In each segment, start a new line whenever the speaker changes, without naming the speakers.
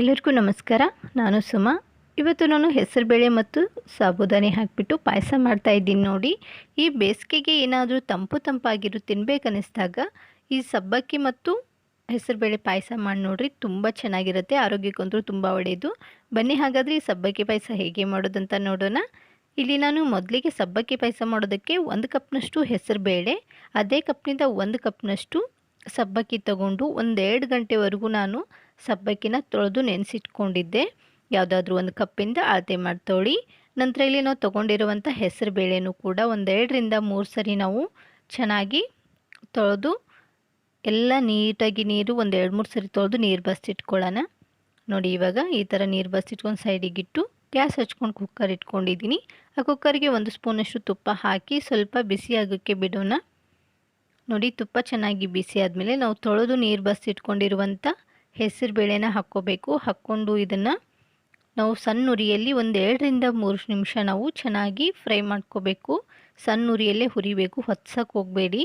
ಎಲ್ಲರಿಗೂ ನಮಸ್ಕಾರ. ನಾನು ಸುಮಾ. ಇವತ್ತು ನಾನು ಹೆಸರುಬೇಳೆ ಮತ್ತು ಸಾಬುದಾನಿ ಹಾಕಿಬಿಟ್ಟು ಪಾಯಸ ಮಾಡ್ತಾ ಇದ್ದೀನಿ ನೋಡಿ. ಈ ಬೇಸಿಗೆಗೆ ಏನಾದರೂ ತಂಪು ತಂಪಾಗಿರು ತಿನ್ಬೇಕನ್ನಿಸ್ದಾಗ ಈ ಸಬ್ಬಕ್ಕಿ ಮತ್ತು ಹೆಸರುಬೇಳೆ ಪಾಯಸ ಮಾಡಿ ನೋಡ್ರಿ ತುಂಬ ಚೆನ್ನಾಗಿರುತ್ತೆ. ಆರೋಗ್ಯಕ್ಕಂತೂ ತುಂಬ ಒಳ್ಳೆಯದು ಬನ್ನಿ ಹಾಗಾದರೆ ಈ ಸಬ್ಬಕ್ಕಿ ಪಾಯಸ ಹೇಗೆ ಮಾಡೋದಂತ ನೋಡೋಣ. ಇಲ್ಲಿ ನಾನು ಮೊದಲಿಗೆ ಸಬ್ಬಕ್ಕಿ ಪಾಯಸ ಮಾಡೋದಕ್ಕೆ ಒಂದು ಕಪ್ನಷ್ಟು ಹೆಸರುಬೇಳೆ, ಅದೇ ಕಪ್ನಿಂದ ಒಂದು ಕಪ್ನಷ್ಟು ಸಬ್ಬಕ್ಕಿ ತಗೊಂಡು ಒಂದೆರಡು ಗಂಟೆವರೆಗೂ ನಾನು ಸಬ್ಬಕ್ಕಿನ ತೊಳೆದು ನೆನೆಸಿಟ್ಕೊಂಡಿದ್ದೆ. ಯಾವುದಾದ್ರೂ ಒಂದು ಕಪ್ಪಿಂದ ಅಳತೆ ಮಾಡ್ತೋಳಿ. ನಂತರ ಇಲ್ಲಿ ನಾವು ತೊಗೊಂಡಿರುವಂಥ ಹೆಸರು ಬೇಳೆನೂ ಕೂಡ ಒಂದೆರಡರಿಂದ ಮೂರು ಸರಿ ನಾವು ಚೆನ್ನಾಗಿ ತೊಳೆದು ಎಲ್ಲ ನೀಟಾಗಿ ನೀರು ಒಂದು ಎರಡು ಮೂರು ಸರಿ ತೊಳೆದು ನೀರು ಬಸ್ತಿಟ್ಕೊಳ್ಳೋಣ ನೋಡಿ ಇವಾಗ ಈ ಥರ ನೀರು ಬಸ್ತಿಟ್ಕೊಂಡು ಸೈಡಿಗಿಟ್ಟು ಗ್ಯಾಸ್ ಹಚ್ಕೊಂಡು ಕುಕ್ಕರ್ ಇಟ್ಕೊಂಡಿದ್ದೀನಿ. ಆ ಕುಕ್ಕರ್ಗೆ ಒಂದು ಸ್ಪೂನಷ್ಟು ತುಪ್ಪ ಹಾಕಿ ಸ್ವಲ್ಪ ಬಿಸಿ ಆಗೋಕ್ಕೆ ಬಿಡೋಣ. ನೋಡಿ, ತುಪ್ಪ ಚೆನ್ನಾಗಿ ಬಿಸಿ ಆದಮೇಲೆ ನಾವು ತೊಳೆದು ನೀರು ಬಸ್ಸಿಟ್ಕೊಂಡಿರುವಂಥ ಹೆಸರು ಬೇಳೆನ ಹಾಕ್ಕೋಬೇಕು. ಹಾಕ್ಕೊಂಡು ಇದನ್ನು ನಾವು ಸಣ್ಣ ಉರಿಯಲ್ಲಿ ಒಂದು ಎರಡರಿಂದ ಮೂರು ನಿಮಿಷ ನಾವು ಚೆನ್ನಾಗಿ ಫ್ರೈ ಮಾಡ್ಕೋಬೇಕು. ಸಣ್ಣ ಉರಿಯಲ್ಲೇ ಹುರಿಬೇಕು ಹೊತ್ಸಕ್ಕೆ ಹೋಗಬೇಡಿ.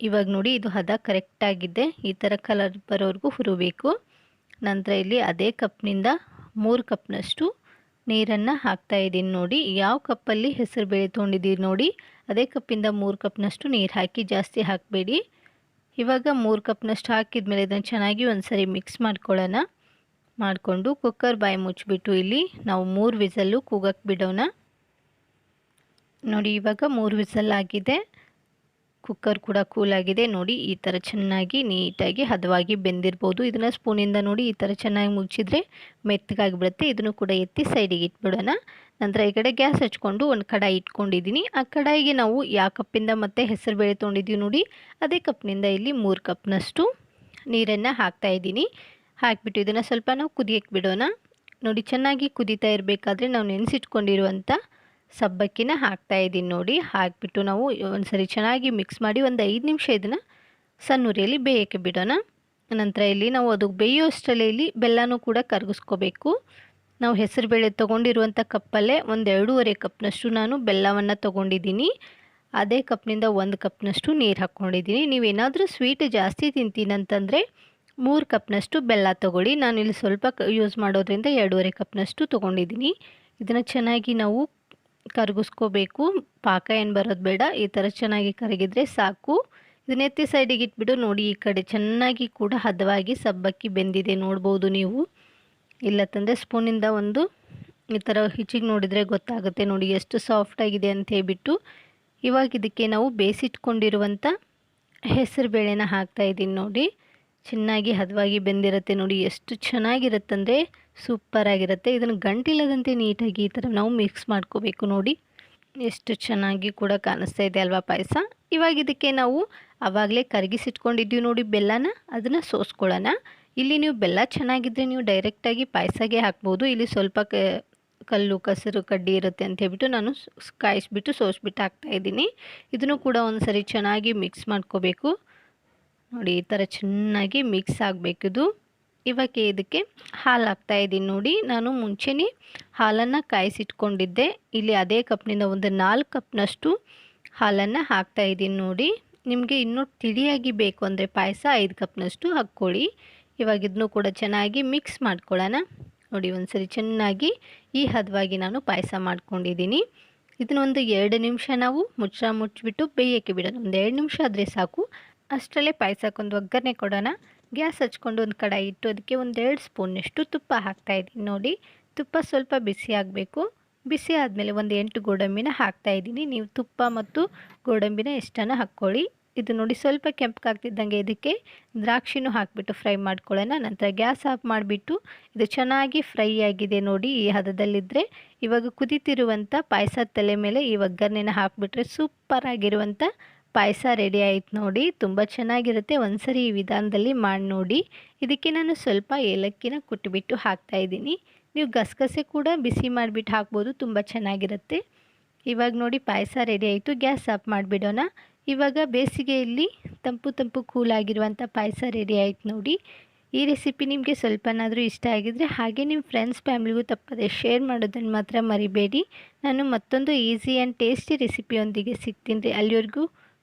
ಇವಾಗ ನೋಡಿ, ಇದು ಹದ ಕರೆಕ್ಟಾಗಿದೆ ಈ ಥರ ಕಲರ್ ಬರೋವರೆಗೂ ಹುರಿಬೇಕು. ನಂತರ ಇಲ್ಲಿ ಅದೇ ಕಪ್ನಿಂದ ಮೂರು ಕಪ್ನಷ್ಟು ನೀರನ್ನು ಹಾಕ್ತಾ ಇದ್ದೀನಿ ನೋಡಿ. ಯಾವ ಕಪ್ಪಲ್ಲಿ ಹೆಸರು ಬೇಳೆ ತೊಗೊಂಡಿದ್ದೀರಿ ನೋಡಿ ಅದೇ ಕಪ್ಪಿಂದ ಮೂರು ಕಪ್ನಷ್ಟು ನೀರು ಹಾಕಿ ಜಾಸ್ತಿ ಹಾಕಬೇಡಿ. ಇವಾಗ ಮೂರು ಕಪ್ನಷ್ಟು ಹಾಕಿದ್ಮೇಲೆ ಇದನ್ನು ಚೆನ್ನಾಗಿ ಒಂದು ಸರಿ ಮಿಕ್ಸ್ ಮಾಡ್ಕೊಳ್ಳೋಣ. ಮಾಡಿಕೊಂಡು ಕುಕ್ಕರ್ ಬಾಯಿ ಮುಚ್ಚಿಬಿಟ್ಟು ಇಲ್ಲಿ ನಾವು ಮೂರು ವಿಸಲ್ಲು ಕೂಗಕ್ಕೆ ಬಿಡೋಣ. ನೋಡಿ ಇವಾಗ ಮೂರು ವಿಸಲ್ ಆಗಿದೆ. ಕುಕ್ಕರ್ ಕೂಡ ಕೂಲಾಗಿದೆ ನೋಡಿ, ಈ ಥರ ಚೆನ್ನಾಗಿ ನೀಟಾಗಿ ಹದವಾಗಿ ಬೆಂದಿರ್ಬೋದು. ಇದನ್ನು ಸ್ಪೂನಿಂದ ನೋಡಿ, ಈ ಥರ ಚೆನ್ನಾಗಿ ಮುಚ್ಚಿದ್ರೆ ಮೆತ್ತಗಾಗಿಬಿಡುತ್ತೆ ಇದನ್ನು ಕೂಡ ಎತ್ತಿ ಸೈಡಿಗೆ ಇಟ್ಬಿಡೋಣ. ನಂತರ ಈ ಕಡೆ ಗ್ಯಾಸ್ ಹಚ್ಕೊಂಡು ಒಂದು ಕಡಾಯಿ ಇಟ್ಕೊಂಡಿದ್ದೀನಿ. ಆ ಕಡಾಯಿಗೆ ನಾವು ಯಾವ ಕಪ್ಪಿಂದ ಮತ್ತು ಹೆಸರು ಬೇಳೆ ತೊಗೊಂಡಿದ್ದೀವಿ ನೋಡಿ. ಅದೇ ಕಪ್ನಿಂದ ಇಲ್ಲಿ ಮೂರು ಕಪ್ನಷ್ಟು ನೀರನ್ನು ಹಾಕ್ತಾಯಿದ್ದೀನಿ ಹಾಕಿಬಿಟ್ಟು ಇದನ್ನು ಸ್ವಲ್ಪ ನಾವು ಕುದಿಯಕ್ಕೆ ಬಿಡೋಣ. ನೋಡಿ, ಚೆನ್ನಾಗಿ ಕುದೀತಾ ಇರಬೇಕಾದ್ರೆ ನಾವು ನೆನೆಸಿಟ್ಕೊಂಡಿರುವಂಥ ಸಬ್ಬಕ್ಕಿನ ಹಾಕ್ತಾ ಇದ್ದೀನಿ ನೋಡಿ. ಹಾಕಿಬಿಟ್ಟು ನಾವು ಒಂದು ಸರಿ ಚೆನ್ನಾಗಿ ಮಿಕ್ಸ್ ಮಾಡಿ ಒಂದು ಐದು ನಿಮಿಷ ಇದನ್ನು ಸಣ್ಣ ಉರಿಯಲ್ಲಿ ಬೇಯೋಕ್ಕೆ ಬಿಡೋಣ. ನಂತರ ಇಲ್ಲಿ ನಾವು ಅದು ಇಲ್ಲಿ ಬೆಲ್ಲನೂ ಕೂಡ ಕರಗಿಸ್ಕೋಬೇಕು. ನಾವು ಹೆಸರು ಬೇಳೆ ತೊಗೊಂಡಿರುವಂಥ ಕಪ್ಪಲ್ಲೇ ಒಂದು ಎರಡೂವರೆ ಕಪ್ನಷ್ಟು ನಾನು ಬೆಲ್ಲವನ್ನು ತೊಗೊಂಡಿದ್ದೀನಿ. ಅದೇ ಕಪ್ನಿಂದ ಒಂದು ಕಪ್ನಷ್ಟು ನೀರು ಹಾಕ್ಕೊಂಡಿದ್ದೀನಿ ನೀವೇನಾದರೂ ಸ್ವೀಟ್ ಜಾಸ್ತಿ ತಿಂತೀನಂತಂದರೆ ಮೂರು ಕಪ್ನಷ್ಟು ಬೆಲ್ಲ ತೊಗೊಳ್ಳಿ. ನಾನು ಇಲ್ಲಿ ಸ್ವಲ್ಪ ಯೂಸ್ ಮಾಡೋದ್ರಿಂದ ಎರಡೂವರೆ ಕಪ್ನಷ್ಟು ತೊಗೊಂಡಿದ್ದೀನಿ. ಇದನ್ನು ಚೆನ್ನಾಗಿ ನಾವು ಕರಗಿಸ್ಕೋಬೇಕು. ಪಾಕ ಏನು ಬರೋದು ಬೇಡ. ಈ ಥರ ಚೆನ್ನಾಗಿ ಕರಗಿದ್ರೆ ಸಾಕು. ಇದನ್ನೆತ್ತಿ ಸೈಡಿಗೆ ಇಟ್ಬಿಟ್ಟು ನೋಡಿ ಈ ಕಡೆ ಚೆನ್ನಾಗಿ ಕೂಡ ಹದವಾಗಿ ಸಬ್ಬಕ್ಕಿ ಬೆಂದಿದೆ. ನೋಡ್ಬೋದು ನೀವು. ಇಲ್ಲ ತಂದರೆ ಸ್ಪೂನಿಂದ ಒಂದು ಈ ಥರ ಹಿಚಿಗೆ ನೋಡಿದರೆ ಗೊತ್ತಾಗುತ್ತೆ. ನೋಡಿ ಎಷ್ಟು ಸಾಫ್ಟಾಗಿದೆ ಅಂತ ಹೇಳ್ಬಿಟ್ಟು. ಇವಾಗ ಇದಕ್ಕೆ ನಾವು ಬೇಯಿಸಿಟ್ಕೊಂಡಿರುವಂಥ ಹೆಸರು ಬೇಳೆನ ಹಾಕ್ತಾಯಿದ್ದೀನಿ ನೋಡಿ. ಚೆನ್ನಾಗಿ ಹದವಾಗಿ ಬೆಂದಿರುತ್ತೆ ನೋಡಿ, ಎಷ್ಟು ಚೆನ್ನಾಗಿರುತ್ತಂದರೆ ಸೂಪರಾಗಿರುತ್ತೆ. ಇದನ್ನು ಗಂಟಿಲ್ಲದಂತೆ ನೀಟಾಗಿ ಈ ಥರ ನಾವು ಮಿಕ್ಸ್ ಮಾಡ್ಕೋಬೇಕು ನೋಡಿ. ಎಷ್ಟು ಚೆನ್ನಾಗಿ ಕೂಡ ಕಾಣಿಸ್ತಾ ಇದೆ ಅಲ್ವಾ ಪಾಯಸ? ಇವಾಗ ಇದಕ್ಕೆ ನಾವು ಆವಾಗಲೇ ಕರಗಿಸಿಟ್ಕೊಂಡಿದ್ದೀವಿ ನೋಡಿ ಬೆಲ್ಲನ, ಅದನ್ನು ಸೋಸ್ಕೊಳ್ಳೋಣ. ಇಲ್ಲಿ ನೀವು ಬೆಲ್ಲ ಚೆನ್ನಾಗಿದ್ದರೆ ನೀವು ಡೈರೆಕ್ಟಾಗಿ ಪಾಯಸಗೆ ಹಾಕ್ಬೋದು. ಇಲ್ಲಿ ಸ್ವಲ್ಪ ಕಲ್ಲು, ಕಸರು, ಕಡ್ಡಿ ಇರುತ್ತೆ ಅಂತ ಹೇಳ್ಬಿಟ್ಟು ನಾನು ಕಾಯಿಸ್ಬಿಟ್ಟು ಸೋಸ್ಬಿಟ್ಟು ಹಾಕ್ತಾಯಿದ್ದೀನಿ ಇದನ್ನು ಕೂಡ ಒಂದು ಸರಿ ಚೆನ್ನಾಗಿ ಮಿಕ್ಸ್ ಮಾಡ್ಕೋಬೇಕು. ನೋಡಿ, ಈ ಥರ ಚೆನ್ನಾಗಿ ಮಿಕ್ಸ್ ಆಗಬೇಕಿದು ಇವಾಗ ಇದಕ್ಕೆ ಹಾಲು ಹಾಕ್ತಾಯಿದ್ದೀನಿ ನೋಡಿ. ನಾನು ಮುಂಚೆನೇ ಹಾಲನ್ನು ಕಾಯಿಸಿಟ್ಕೊಂಡಿದ್ದೆ. ಇಲ್ಲಿ ಅದೇ ಕಪ್ನಿಂದ ಒಂದು ನಾಲ್ಕು ಕಪ್ನಷ್ಟು ಹಾಲನ್ನು ಹಾಕ್ತಾಯಿದ್ದೀನಿ ನೋಡಿ. ನಿಮಗೆ ಇನ್ನೂ ತಿಳಿಯಾಗಿ ಬೇಕು ಅಂದರೆ ಪಾಯಸ ಐದು ಕಪ್ನಷ್ಟು ಹಾಕ್ಕೊಳ್ಳಿ. ಇವಾಗ ಇದನ್ನು ಕೂಡ ಚೆನ್ನಾಗಿ ಮಿಕ್ಸ್ ಮಾಡ್ಕೊಳ್ಳೋಣ. ನೋಡಿ, ಒಂದ್ಸರಿ ಚೆನ್ನಾಗಿ ಈ ಹದವಾಗಿ ನಾನು ಪಾಯಸ ಮಾಡ್ಕೊಂಡಿದ್ದೀನಿ. ಇದನ್ನೊಂದು ಎರಡು ನಿಮಿಷ ನಾವು ಮುಚ್ಚ ಮುಚ್ಚಿಬಿಟ್ಟು ಬೇಯೋಕ್ಕೆ ಬಿಡೋಣ. ಒಂದು ಎರಡು ನಿಮಿಷ ಆದರೆ ಸಾಕು. ಅಷ್ಟರಲ್ಲೇ ಪಾಯಸಕ್ಕೊಂದು ಒಗ್ಗರಣೆ ಕೊಡೋಣ. ಗ್ಯಾಸ್ ಹಚ್ಕೊಂಡು ಒಂದು ಕಡಾಯಿ ಇಟ್ಟು ಅದಕ್ಕೆ ಒಂದೆರಡು ಸ್ಪೂನಷ್ಟು ತುಪ್ಪ ಹಾಕ್ತಾಯಿದ್ದೀನಿ ನೋಡಿ. ತುಪ್ಪ ಸ್ವಲ್ಪ ಬಿಸಿ ಆಗಬೇಕು. ಬಿಸಿ ಆದಮೇಲೆ ಒಂದು ಎಂಟು ಗೋಡಂಬಿನ ಹಾಕ್ತಾಯಿದ್ದೀನಿ ನೀವು ತುಪ್ಪ ಮತ್ತು ಗೋಡಂಬಿನ ಎಷ್ಟನ್ನು ಹಾಕ್ಕೊಳ್ಳಿ. ಇದು ನೋಡಿ ಸ್ವಲ್ಪ ಕೆಂಪಗಾಗ್ತಿದ್ದಂಗೆ ಇದಕ್ಕೆ ದ್ರಾಕ್ಷಿನೂ ಹಾಕಿಬಿಟ್ಟು ಫ್ರೈ ಮಾಡ್ಕೊಳ್ಳೋಣ. ನಂತರ ಗ್ಯಾಸ್ ಆಫ್ ಮಾಡಿಬಿಟ್ಟು ಇದು ಚೆನ್ನಾಗಿ ಫ್ರೈ ಆಗಿದೆ ನೋಡಿ ಈ ಹದದಲ್ಲಿದ್ದರೆ ಇವಾಗ ಕುದಿತಿರುವಂಥ ಪಾಯಸ ತಲೆ ಮೇಲೆ ಈ ಒಗ್ಗರಣೆನ ಹಾಕಿಬಿಟ್ರೆ ಸೂಪರ್ ಆಗಿರುವಂಥ ಪಾಯಸ ರೆಡಿ ಆಯ್ತು ನೋಡಿ, ತುಂಬ ಚೆನ್ನಾಗಿರುತ್ತೆ. ಒಂದ್ಸರಿ ಈ ವಿಧಾನದಲ್ಲಿ ಮಾಡಿ ನೋಡಿ. ಇದಕ್ಕೆ ನಾನು ಸ್ವಲ್ಪ ಏಲಕ್ಕಿನ ಕುಟ್ಟಿಬಿಟ್ಟು ಹಾಕ್ತಾಯಿದ್ದೀನಿ ನೀವು ಗಸಗಸೆ ಕೂಡ ಬಿಸಿ ಮಾಡಿಬಿಟ್ಟು ಹಾಕ್ಬೋದು, ತುಂಬ ಚೆನ್ನಾಗಿರುತ್ತೆ. ಇವಾಗ ನೋಡಿ ಪಾಯಸ ರೆಡಿ ಆಯಿತು, ಗ್ಯಾಸ್ ಆಫ್ ಮಾಡಿಬಿಡೋಣ. ಇವಾಗ ಬೇಸಿಗೆಯಲ್ಲಿ ತಂಪು ತಂಪು ಕೂಲಾಗಿರುವಂಥ ಪಾಯಸ ರೆಡಿ ಆಯಿತು ನೋಡಿ. ಈ ರೆಸಿಪಿ ನಿಮಗೆ ಸ್ವಲ್ಪನಾದರೂ ಇಷ್ಟ ಆಗಿದರೆ ಹಾಗೆ ನಿಮ್ಮ ಫ್ರೆಂಡ್ಸ್ ಫ್ಯಾಮಿಲಿಗೂ ತಪ್ಪದೆ ಶೇರ್ ಮಾಡೋದನ್ನು ಮಾತ್ರ ಮರಿಬೇಡಿ. ನಾನು ಮತ್ತೊಂದು ಈಸಿ ಆ್ಯಂಡ್ ಟೇಸ್ಟಿ ರೆಸಿಪಿಯೊಂದಿಗೆ ಸಿಗ್ತೀನಿ ರೀ. ಅಲ್ಲಿವರೆಗೂ